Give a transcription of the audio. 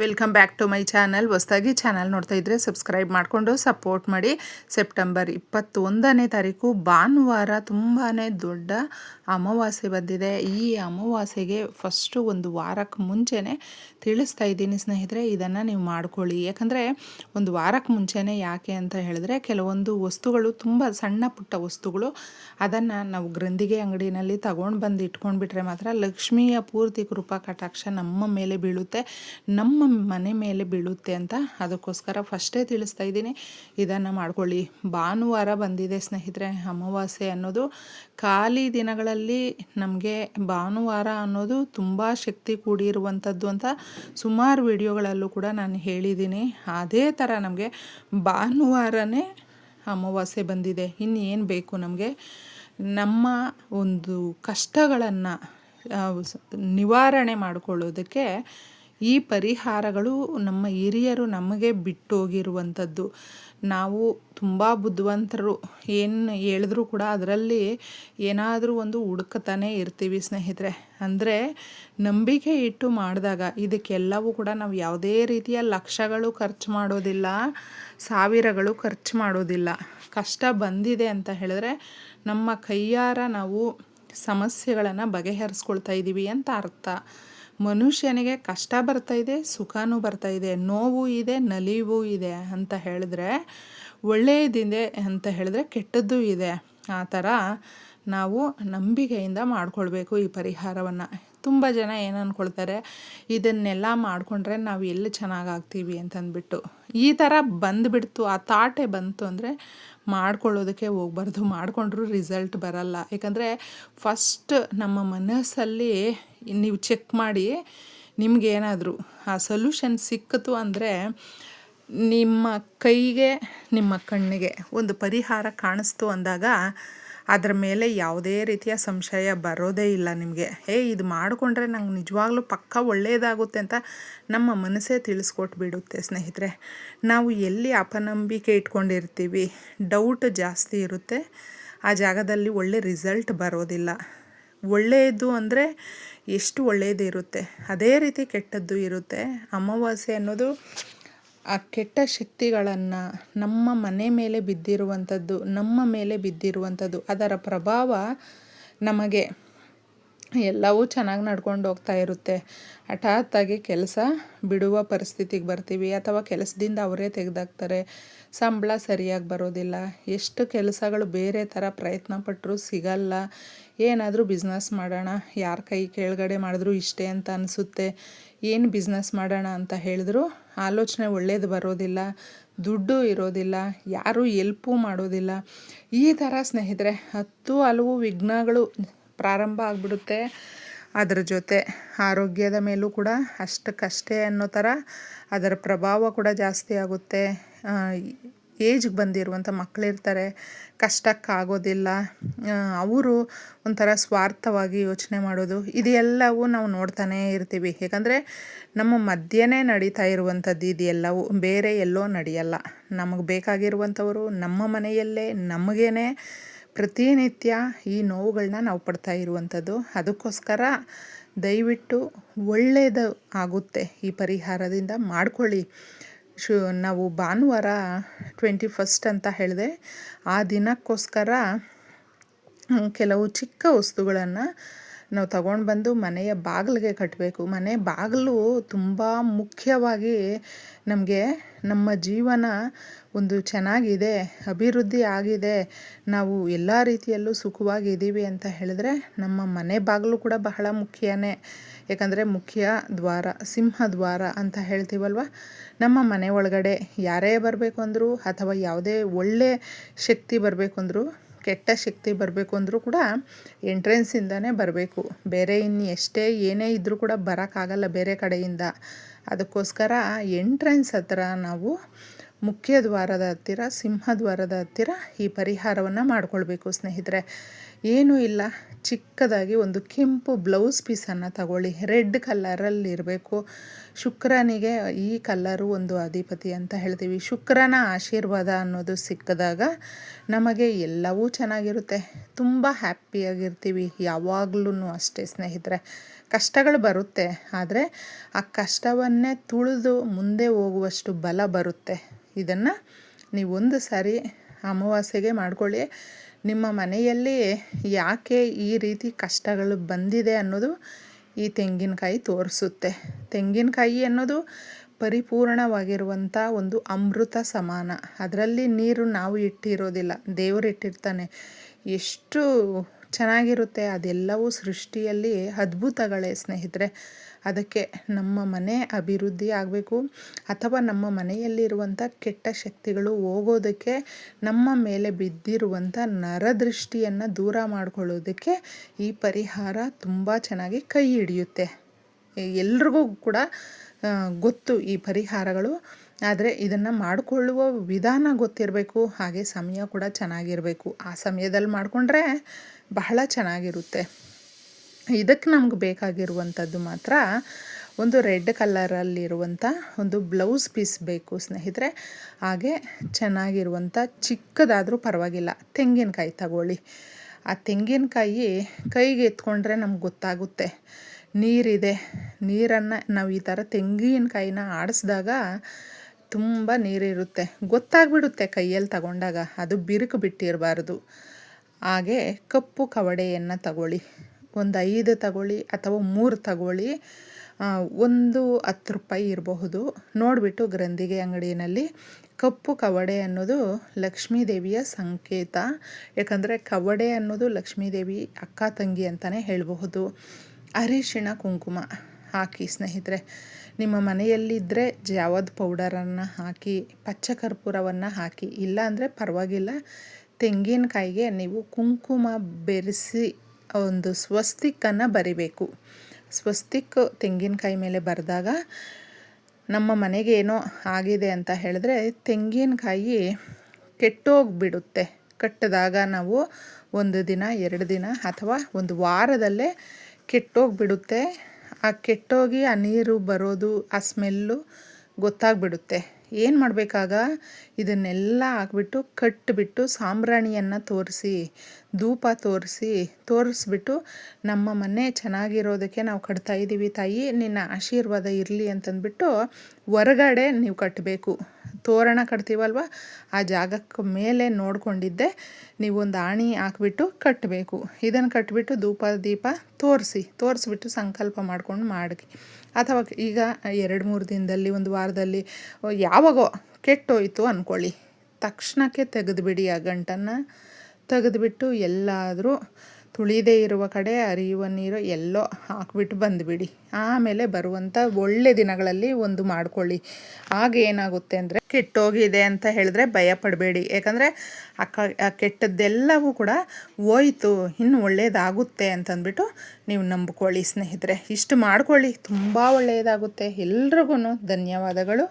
Welcome back to my channel ಹೊಸದಾಗಿ channel ನೋಡ್ತಾ ಇದ್ದರೆ ಸಬ್ಸ್ಕ್ರೈಬ್ ಮಾಡಿಕೊಂಡು ಸಪೋರ್ಟ್ ಮಾಡಿ. ಸೆಪ್ಟೆಂಬರ್ ಇಪ್ಪತ್ತೊಂದನೇ ತಾರೀಕು ಭಾನುವಾರ ತುಂಬಾ ದೊಡ್ಡ ಅಮಾವಾಸ್ಯೆ ಬಂದಿದೆ. ಈ ಅಮಾವಾಸ್ಯೆಗೆ ಫಸ್ಟು ಒಂದು ವಾರಕ್ಕೆ ಮುಂಚೆನೇ ತಿಳಿಸ್ತಾ ಇದ್ದೀನಿ ಸ್ನೇಹಿತರೆ, ಇದನ್ನು ನೀವು ಮಾಡ್ಕೊಳ್ಳಿ. ಯಾಕಂದರೆ ಒಂದು ವಾರಕ್ಕೆ ಮುಂಚೆನೇ ಯಾಕೆ ಅಂತ ಹೇಳಿದ್ರೆ, ಕೆಲವೊಂದು ವಸ್ತುಗಳು ತುಂಬ ಸಣ್ಣ ಪುಟ್ಟ ವಸ್ತುಗಳು, ಅದನ್ನು ನಾವು ಗ್ರಂಥಿಗೆ ಅಂಗಡಿನಲ್ಲಿ ತಗೊಂಡು ಬಂದು ಇಟ್ಕೊಂಡ್ಬಿಟ್ರೆ ಮಾತ್ರ ಲಕ್ಷ್ಮಿಯ ಪೂರ್ತಿ ಕೃಪಾ ಕಟಾಕ್ಷ ನಮ್ಮ ಮೇಲೆ ಬೀಳುತ್ತೆ. ನಮ್ಮ ಮನೆ ಮೇಲೆ ಬೀಳುತ್ತೆ ಅಂತ ಅದಕ್ಕೋಸ್ಕರ ಫಸ್ಟೇ ತಿಳಿಸ್ತಾ ಇದ್ದೀನಿ. ಇದನ್ನು ಮಾಡ್ಕೊಳ್ಳಿ. ಭಾನುವಾರ ಬಂದಿದೆ ಸ್ನೇಹಿತರೆ, ಅಮಾವಾಸ್ಯೆ ಅನ್ನೋದು. ಖಾಲಿ ದಿನಗಳಲ್ಲಿ ನಮಗೆ ಭಾನುವಾರ ಅನ್ನೋದು ತುಂಬ ಶಕ್ತಿ ಕೂಡಿರುವಂಥದ್ದು ಅಂತ ಸುಮಾರು ವಿಡಿಯೋಗಳಲ್ಲೂ ಕೂಡ ನಾನು ಹೇಳಿದ್ದೀನಿ. ಅದೇ ಥರ ನಮಗೆ ಭಾನುವಾರನೇ ಅಮಾವಾಸ್ಯೆ ಬಂದಿದೆ. ಇನ್ನೇನು ಬೇಕು ನಮಗೆ? ನಮ್ಮ ಒಂದು ಕಷ್ಟಗಳನ್ನು ನಿವಾರಣೆ ಮಾಡಿಕೊಳ್ಳೋದಕ್ಕೆ ಈ ಪರಿಹಾರಗಳು ನಮ್ಮ ಹಿರಿಯರು ನಮಗೆ ಬಿಟ್ಟೋಗಿರುವಂಥದ್ದು. ನಾವು ತುಂಬ ಬುದ್ಧಿವಂತರು. ಏನು ಹೇಳಿದ್ರೂ ಕೂಡ ಅದರಲ್ಲಿ ಏನಾದರೂ ಒಂದು ಹುಡುಕತಾನೆ ಇರ್ತೀವಿ ಸ್ನೇಹಿತರೆ. ಅಂದರೆ ನಂಬಿಕೆ ಇಟ್ಟು ಮಾಡಿದಾಗ ಇದಕ್ಕೆಲ್ಲವೂ ಕೂಡ ನಾವು ಯಾವುದೇ ರೀತಿಯ ಲಕ್ಷಗಳು ಖರ್ಚು ಮಾಡೋದಿಲ್ಲ, ಸಾವಿರಗಳು ಖರ್ಚು ಮಾಡೋದಿಲ್ಲ. ಕಷ್ಟ ಬಂದಿದೆ ಅಂತ ಹೇಳಿದ್ರೆ ನಮ್ಮ ಕೈಯಾರ ನಾವು ಸಮಸ್ಯೆಗಳನ್ನು ಬಗೆಹರಿಸ್ಕೊಳ್ತಾ ಇದ್ದೀವಿ ಅಂತ ಅರ್ಥ. ಮನುಷ್ಯನಿಗೆ ಕಷ್ಟ ಬರ್ತಾ ಇದೆ, ಸುಖನೂ ಬರ್ತಾ ಇದೆ, ನೋವು ಇದೆ, ನಲಿವು ಇದೆ ಅಂತ ಹೇಳಿದ್ರೆ, ಒಳ್ಳೆಯದಿದೆ ಅಂತ ಹೇಳಿದ್ರೆ ಕೆಟ್ಟದ್ದು ಇದೆ. ಆ ಥರ ನಾವು ನಂಬಿಕೆಯಿಂದ ಮಾಡ್ಕೊಳ್ಬೇಕು ಈ ಪರಿಹಾರವನ್ನು. ತುಂಬ ಜನ ಏನು ಅಂದ್ಕೊಳ್ತಾರೆ ಇದನ್ನೆಲ್ಲ ಮಾಡಿಕೊಂಡ್ರೆ ನಾವು ಎಲ್ಲಿ ಚೆನ್ನಾಗಾಗ್ತೀವಿ ಅಂತಂದ್ಬಿಟ್ಟು. ಈ ಥರ ಬಂದುಬಿಡ್ತು, ಆ ತಾಟೆ ಬಂತು ಅಂದರೆ ಮಾಡ್ಕೊಳ್ಳೋದಕ್ಕೆ ಹೋಗ್ಬಾರ್ದು, ಮಾಡಿಕೊಂಡ್ರೂ ರಿಸಲ್ಟ್ ಬರಲ್ಲ. ಯಾಕಂದರೆ ಫಸ್ಟ್ ನಮ್ಮ ಮನಸ್ಸಲ್ಲಿ ನೀವು ಚೆಕ್ ಮಾಡಿ ನಿಮಗೇನಾದರೂ ಆ ಸೊಲ್ಯೂಷನ್ ಸಿಕ್ಕಿತು ಅಂದರೆ ನಿಮ್ಮ ಕೈಗೆ, ನಿಮ್ಮ ಕಣ್ಣಿಗೆ ಒಂದು ಪರಿಹಾರ ಕಾಣಿಸ್ತು ಅಂದಾಗ ಅದರ ಮೇಲೆ ಯಾವುದೇ ರೀತಿಯ ಸಂಶಯ ಬರೋದೇ ಇಲ್ಲ ನಿಮಗೆ. ಏ ಇದು ಮಾಡಿಕೊಂಡ್ರೆ ನಂಗೆ ನಿಜವಾಗ್ಲೂ ಪಕ್ಕ ಒಳ್ಳೆಯದಾಗುತ್ತೆ ಅಂತ ನಮ್ಮ ಮನಸ್ಸೇ ತಿಳಿಸ್ಕೊಟ್ಬಿಡುತ್ತೆ ಸ್ನೇಹಿತರೆ. ನಾವು ಎಲ್ಲಿ ಅಪನಂಬಿಕೆ ಇಟ್ಕೊಂಡಿರ್ತೀವಿ ಡೌಟ್ ಜಾಸ್ತಿ ಇರುತ್ತೆ, ಆ ಜಾಗದಲ್ಲಿ ಒಳ್ಳೆ ರಿಸಲ್ಟ್ ಬರೋದಿಲ್ಲ. ಒಳ್ಳೆಯದು ಅಂದರೆ ಎಷ್ಟು ಒಳ್ಳೆಯದು ಇರುತ್ತೆ ಅದೇ ರೀತಿ ಕೆಟ್ಟದ್ದು ಇರುತ್ತೆ. ಅಮಾವಾಸ್ಯೆ ಅನ್ನೋದು ಆ ಕೆಟ್ಟ ಶಕ್ತಿಗಳನ್ನು ನಮ್ಮ ಮನೆ ಮೇಲೆ ಬಿದ್ದಿರುವಂಥದ್ದು, ನಮ್ಮ ಮೇಲೆ ಬಿದ್ದಿರುವಂಥದ್ದು, ಅದರ ಪ್ರಭಾವ ನಮಗೆ ಎಲ್ಲವೂ ಚೆನ್ನಾಗಿ ನಡ್ಕೊಂಡು ಹೋಗ್ತಾ ಇರುತ್ತೆ. ಹಠಾತ್ತಾಗಿ ಕೆಲಸ ಬಿಡುವ ಪರಿಸ್ಥಿತಿಗೆ ಬರ್ತೀವಿ ಅಥವಾ ಕೆಲಸದಿಂದ ಅವರೇ ತೆಗೆದಾಕ್ತಾರೆ. ಸಂಬಳ ಸರಿಯಾಗಿ ಬರೋದಿಲ್ಲ. ಎಷ್ಟು ಕೆಲಸಗಳು ಬೇರೆ ಥರ ಪ್ರಯತ್ನ ಪಟ್ಟರು ಸಿಗಲ್ಲ. ಏನಾದರೂ ಬಿಸ್ನೆಸ್ ಮಾಡೋಣ. ಯಾರ ಕೈ ಕೆಳಗಡೆ ಮಾಡಿದ್ರು ಇಷ್ಟೇ ಅಂತ ಅನಿಸುತ್ತೆ. ಏನು ಬಿಸ್ನೆಸ್ ಮಾಡೋಣ ಅಂತ ಹೇಳಿದ್ರು ಆಲೋಚನೆ ಒಳ್ಳೇದು ಬರೋದಿಲ್ಲ, ದುಡ್ಡು ಇರೋದಿಲ್ಲ, ಯಾರೂ ಎಲ್ಪು ಮಾಡೋದಿಲ್ಲ. ಈ ಥರ ಸ್ನೇಹಿತರೆ, ಹತ್ತು ಹಲವು ವಿಘ್ನಗಳು ಪ್ರಾರಂಭ ಆಗಿಬಿಡುತ್ತೆ. ಅದರ ಜೊತೆ ಆರೋಗ್ಯದ ಮೇಲೂ ಕೂಡ ಅಷ್ಟಕ್ಕಷ್ಟೇ ಅನ್ನೋ ಥರ ಅದರ ಪ್ರಭಾವ ಕೂಡ ಜಾಸ್ತಿ ಆಗುತ್ತೆ. ಏಜ್ಗೆ ಬಂದಿರುವಂಥ ಮಕ್ಕಳಿರ್ತಾರೆ ಕಷ್ಟಕ್ಕಾಗೋದಿಲ್ಲ ಅವರು ಒಂಥರ ಸ್ವಾರ್ಥವಾಗಿ ಯೋಚನೆ ಮಾಡೋದು, ಇದೆಲ್ಲವೂ ನಾವು ನೋಡ್ತಾನೇ ಇರ್ತೀವಿ. ಯಾಕಂದರೆ ನಮ್ಮ ಮಧ್ಯೆನೇ ನಡೀತಾ ಇರುವಂಥದ್ದು ಇದೆಲ್ಲವೂ, ಬೇರೆ ಎಲ್ಲೋ ನಡೆಯಲ್ಲ. ನಮಗೆ ಬೇಕಾಗಿರುವಂಥವರು ನಮ್ಮ ಮನೆಯಲ್ಲೇ, ನಮಗೇನೆ ಪ್ರತಿನಿತ್ಯ ಈ ನೋವುಗಳನ್ನ ನಾವು ಪಡ್ತಾ ಇರುವಂಥದ್ದು. ಅದಕ್ಕೋಸ್ಕರ ದಯವಿಟ್ಟು ಒಳ್ಳೆಯದು ಆಗುತ್ತೆ ಈ ಪರಿಹಾರದಿಂದ ಮಾಡ್ಕೊಳ್ಳಿ. ಶು, ನಾವು ಭಾನುವಾರ ಟ್ವೆಂಟಿ ಫಸ್ಟ್ ಅಂತ ಹೇಳಿದೆ. ಆ ದಿನಕ್ಕೋಸ್ಕರ ಕೆಲವು ಚಿಕ್ಕ ವಸ್ತುಗಳನ್ನು ನಾವು ತಗೊಂಡು ಬಂದು ಮನೆಯ ಬಾಗಿಲಿಗೆ ಕಟ್ಟಬೇಕು ಮನೆ ಬಾಗಿಲು ತುಂಬ ಮುಖ್ಯವಾಗಿ ನಮಗೆ ನಮ್ಮ ಜೀವನ ಒಂದು ಚೆನ್ನಾಗಿದೆ, ಅಭಿವೃದ್ಧಿ ಆಗಿದೆ. ನಾವು ಎಲ್ಲ ರೀತಿಯಲ್ಲೂ ಸುಖವಾಗಿದ್ದೀವಿ ಅಂತ ಹೇಳಿದ್ರೆ ನಮ್ಮ ಮನೆ ಬಾಗಿಲು ಕೂಡ ಬಹಳ ಮುಖ್ಯನೇ. ಯಾಕಂದರೆ ಮುಖ್ಯ ದ್ವಾರ, ಸಿಂಹ ದ್ವಾರ ಅಂತ ಹೇಳ್ತೀವಲ್ವ? ನಮ್ಮ ಮನೆ ಒಳಗಡೆ ಯಾರೇ ಬರಬೇಕು ಅಂದರೂ ಅಥವಾ ಯಾವುದೇ ಒಳ್ಳೆ ಶಕ್ತಿ ಬರಬೇಕು ಅಂದರೂ, ಕೆಟ್ಟ ಶಕ್ತಿ ಬರಬೇಕು ಅಂದರೂ ಕೂಡ ಎಂಟ್ರೆನ್ಸಿಂದನೇ ಬರಬೇಕು. ಬೇರೆ ಇನ್ನು ಎಷ್ಟೇ ಏನೇ ಇದ್ದರೂ ಕೂಡ ಬರೋಕ್ಕಾಗಲ್ಲ ಬೇರೆ ಕಡೆಯಿಂದ. ಅದಕ್ಕೋಸ್ಕರ ಎಂಟ್ರೆನ್ಸ್ ಹತ್ರ ನಾವು ಮುಖ್ಯ ದ್ವಾರದ ಹತ್ತಿರ ಸಿಂಹದ್ವಾರದ ಹತ್ತಿರ ಈ ಪರಿಹಾರವನ್ನು ಮಾಡಿಕೊಳ್ಬೇಕು ಸ್ನೇಹಿತರೆ. ಏನೂ ಇಲ್ಲ. ಚಿಕ್ಕದಾಗಿ ಒಂದು ಕೆಂಪು ಬ್ಲೌಸ್ ಪೀಸನ್ನು ತಗೊಳ್ಳಿ. ರೆಡ್ ಕಲ್ಲರಲ್ಲಿ ಇರಬೇಕು ಶುಕ್ರನಿಗೆ ಈ ಕಲ್ಲರು ಒಂದು ಅಧಿಪತಿ ಅಂತ ಹೇಳ್ತೀವಿ. ಶುಕ್ರನ ಆಶೀರ್ವಾದ ಅನ್ನೋದು ಸಿಕ್ಕಿದಾಗ ನಮಗೆ ಎಲ್ಲವೂ ಚೆನ್ನಾಗಿರುತ್ತೆ. ತುಂಬ ಹ್ಯಾಪಿಯಾಗಿರ್ತೀವಿ. ಯಾವಾಗಲೂ ಅಷ್ಟೇ ಸ್ನೇಹಿತರೆ. ಕಷ್ಟಗಳು ಬರುತ್ತೆ, ಆದರೆ ಆ ಕಷ್ಟವನ್ನೇ ತುಳಿದು ಮುಂದೆ ಹೋಗುವಷ್ಟು ಬಲ ಬರುತ್ತೆ. ಇದನ್ನು ನೀವು ಒಂದು ಸಾರಿ ಅಮಾವಾಸ್ಯೆಗೆ ಮಾಡ್ಕೊಳ್ಳಿ. ನಿಮ್ಮ ಮನೆಯಲ್ಲಿ ಯಾಕೆ ಈ ರೀತಿ ಕಷ್ಟಗಳು ಬಂದಿದೆ ಅನ್ನೋದು ಈ ತೆಂಗಿನಕಾಯಿ ತೋರಿಸುತ್ತೆ. ತೆಂಗಿನಕಾಯಿ ಅನ್ನೋದು ಪರಿಪೂರ್ಣವಾಗಿರುವಂಥ ಒಂದು ಅಮೃತ ಸಮಾನ. ಅದರಲ್ಲಿ ನೀರು ನಾವು ಇಟ್ಟಿರೋದಿಲ್ಲ. ದೇವರು ಇಟ್ಟಿರ್ತಾನೆ. ಎಷ್ಟು ಚೆನ್ನಾಗಿರುತ್ತೆ. ಅದೆಲ್ಲವೂ ಸೃಷ್ಟಿಯಲ್ಲಿ ಅದ್ಭುತಗಳೇ ಸ್ನೇಹಿತರೆ. ಅದಕ್ಕೆ ನಮ್ಮ ಮನೆ ಅಭಿವೃದ್ಧಿ ಆಗಬೇಕು. ಅಥವಾ ನಮ್ಮ ಮನೆಯಲ್ಲಿರುವಂಥ ಕೆಟ್ಟ ಶಕ್ತಿಗಳು ಹೋಗೋದಕ್ಕೆ, ನಮ್ಮ ಮೇಲೆ ಬಿದ್ದಿರುವಂಥ ನರದೃಷ್ಟಿಯನ್ನು ದೂರ ಮಾಡಿಕೊಳ್ಳೋದಕ್ಕೆ ಈ ಪರಿಹಾರ ತುಂಬ ಚೆನ್ನಾಗಿ ಕೈ ಹಿಡಿಯುತ್ತೆ. ಎಲ್ರಿಗೂ ಕೂಡ ಗೊತ್ತು ಈ ಪರಿಹಾರಗಳು. ಆದರೆ ಇದನ್ನು ಮಾಡಿಕೊಳ್ಳುವ ವಿಧಾನ ಗೊತ್ತಿರಬೇಕು, ಹಾಗೆ ಸಮಯ ಕೂಡ ಚೆನ್ನಾಗಿರಬೇಕು. ಆ ಸಮಯದಲ್ಲಿ ಮಾಡಿಕೊಂಡ್ರೆ ಬಹಳ ಚೆನ್ನಾಗಿರುತ್ತೆ. ಇದಕ್ಕೆ ನಮ್ಗೆ ಬೇಕಾಗಿರುವಂಥದ್ದು ಮಾತ್ರ ಒಂದು ರೆಡ್ ಕಲ್ಲರಲ್ಲಿರುವಂಥ ಒಂದು ಬ್ಲೌಸ್ ಪೀಸ್ ಬೇಕು ಸ್ನೇಹಿತರೆ. ಹಾಗೆ ಚೆನ್ನಾಗಿರುವಂಥ ಚಿಕ್ಕದಾದರೂ ಪರವಾಗಿಲ್ಲ, ತೆಂಗಿನಕಾಯಿ ತಗೊಳ್ಳಿ. ಆ ತೆಂಗಿನಕಾಯಿ ಕೈಗೆ ಎತ್ಕೊಂಡ್ರೆ ನಮ್ಗೆ ಗೊತ್ತಾಗುತ್ತೆ. ನೀರಿದೆ, ನೀರನ್ನು ನಾವು ಈ ಥರ ತೆಂಗಿನಕಾಯಿನ ಆಡಿಸ್ದಾಗ ತುಂಬ ನೀರಿರುತ್ತೆ. ಗೊತ್ತಾಗ್ಬಿಡುತ್ತೆ ಕೈಯಲ್ಲಿ ತಗೊಂಡಾಗ. ಅದು ಬಿರುಕು ಬಿಟ್ಟಿರಬಾರ್ದು. ಹಾಗೆ ಕಪ್ಪು ಕವಡೆಯನ್ನು ತಗೊಳ್ಳಿ. ಒಂದು ಐದು ತಗೊಳ್ಳಿ ಅಥವಾ ಮೂರು ತಗೊಳ್ಳಿ. ಒಂದು ಹತ್ತು ರೂಪಾಯಿ ಇರಬಹುದು. ನೋಡಿಬಿಟ್ಟು ಗ್ರಂಥಿಗೆ ಅಂಗಡಿಯಲ್ಲಿ ಕಪ್ಪು ಕವಡೆ ಅನ್ನೋದು ಲಕ್ಷ್ಮೀ ದೇವಿಯ ಸಂಕೇತ. ಯಾಕಂದರೆ ಕವಡೆ ಅನ್ನೋದು ಲಕ್ಷ್ಮೀದೇವಿ ಅಕ್ಕ ತಂಗಿ ಅಂತಲೇ ಹೇಳಬಹುದು. ಅರಿಶಿಣ ಕುಂಕುಮ. ಹಾಕಿ ಸ್ನೇಹಿತರೆ, ನಿಮ್ಮ ಮನೆಯಲ್ಲಿದ್ದರೆ ಜಾವದ್ ಪೌಡರನ್ನು ಹಾಕಿ, ಪಚ್ಚ ಕರ್ಪೂರವನ್ನು ಹಾಕಿ, ಇಲ್ಲ ಅಂದರೆ ಪರವಾಗಿಲ್ಲ, ತೆಂಗಿನಕಾಯಿಗೆ ನೀವು ಕುಂಕುಮ ಬೆರೆಸಿ ಒಂದು ಸ್ವಸ್ತಿಕ್ಕನ್ನು ಬರಿಬೇಕು. ಸ್ವಸ್ತಿಕ್ ತೆಂಗಿನಕಾಯಿ ಮೇಲೆ ಬರೆದಾಗ ನಮ್ಮ ಮನೆಗೆ ಏನೋ ಆಗಿದೆ ಅಂತ ಹೇಳಿದ್ರೆ ತೆಂಗಿನಕಾಯಿ ಕೆಟ್ಟೋಗಿಬಿಡುತ್ತೆ. ಕಟ್ಟಿದಾಗ ನಾವು ಒಂದು ದಿನ, ಎರಡು ದಿನ ಅಥವಾ ಒಂದು ವಾರದಲ್ಲೇ ಕೆಟ್ಟೋಗಿಬಿಡುತ್ತೆ. ಆ ಕೆಟ್ಟೋಗಿ ಆ ನೀರು ಬರೋದು, ಆ ಸ್ಮೆಲ್ಲು ಗೊತ್ತಾಗ್ಬಿಡುತ್ತೆ. ಏನು ಮಾಡಬೇಕಾಗ? ಇದನ್ನೆಲ್ಲ ಹಾಕ್ಬಿಟ್ಟು ಕಟ್ಟಿಬಿಟ್ಟು ಸಾಂಬ್ರಾಣಿಯನ್ನು ತೋರಿಸಿ, ಧೂಪ ತೋರಿಸಿ, ತೋರಿಸ್ಬಿಟ್ಟು ನಮ್ಮ ಮನೆ ಚೆನ್ನಾಗಿರೋದಕ್ಕೆ ನಾವು ಕಟ್ತಾ ಇದ್ದೀವಿ ತಾಯಿ, ನಿನ್ನ ಆಶೀರ್ವಾದ ಇರಲಿ ಅಂತಂದ್ಬಿಟ್ಟು ಹೊರಗಡೆ ನೀವು ಕಟ್ಟಬೇಕು ತೋರಣ ಕಟ್ತೀವಲ್ವ? ಆ ಜಾಗಕ್ಕೆ ಮೇಲೆ ನೋಡಿಕೊಂಡಿದ್ದೆ. ನೀವು ಒಂದು ಆಣಿ ಹಾಕ್ಬಿಟ್ಟು ಕಟ್ಟಬೇಕು ಇದನ್ನು ಕಟ್ಟಿಬಿಟ್ಟು ಧೂಪ, ದೀಪ ತೋರಿಸಿ. ತೋರಿಸ್ಬಿಟ್ಟು ಸಂಕಲ್ಪ ಮಾಡ್ಕೊಂಡು ಮಾಡಿ ಅಥವಾ ಈಗ ಎರಡು ಮೂರು ದಿನದಲ್ಲಿ, ಒಂದು ವಾರದಲ್ಲಿ ಯಾವಾಗೋ ಕೆಟ್ಟೋಯ್ತು ಅಂದ್ಕೊಳ್ಳಿ ತಕ್ಷಣಕ್ಕೆ ತೆಗೆದುಬಿಡಿ ಆ ಗಂಟನ್ನು. ತೆಗೆದುಬಿಟ್ಟು ಎಲ್ಲಾದರೂ ತುಳಿದೇ ಇರುವ ಕಡೆ ಅರಿಯುವ ನೀರು ಎಲ್ಲೋ ಹಾಕ್ಬಿಟ್ಟು ಬಂದುಬಿಡಿ. ಆಮೇಲೆ ಬರುವಂಥ ಒಳ್ಳೆ ದಿನಗಳಲ್ಲಿ ಒಂದು ಮಾಡ್ಕೊಳ್ಳಿ. ಆಗ ಏನಾಗುತ್ತೆ ಅಂದರೆ ಕೆಟ್ಟೋಗಿದೆ ಅಂತ ಹೇಳಿದ್ರೆ ಭಯ ಪಡಬೇಡಿ. ಯಾಕಂದರೆ ಆ ಕೆಟ್ಟದ್ದೆಲ್ಲವೂ ಕೂಡ ಹೋಯ್ತು, ಇನ್ನು ಒಳ್ಳೆಯದಾಗುತ್ತೆ ಅಂತಂದ್ಬಿಟ್ಟು ನೀವು ನಂಬ್ಕೊಳ್ಳಿ ಸ್ನೇಹಿತರೆ. ಇಷ್ಟು ಮಾಡ್ಕೊಳ್ಳಿ, ತುಂಬ ಒಳ್ಳೆಯದಾಗುತ್ತೆ ಎಲ್ರಿಗೂ ಧನ್ಯವಾದಗಳು.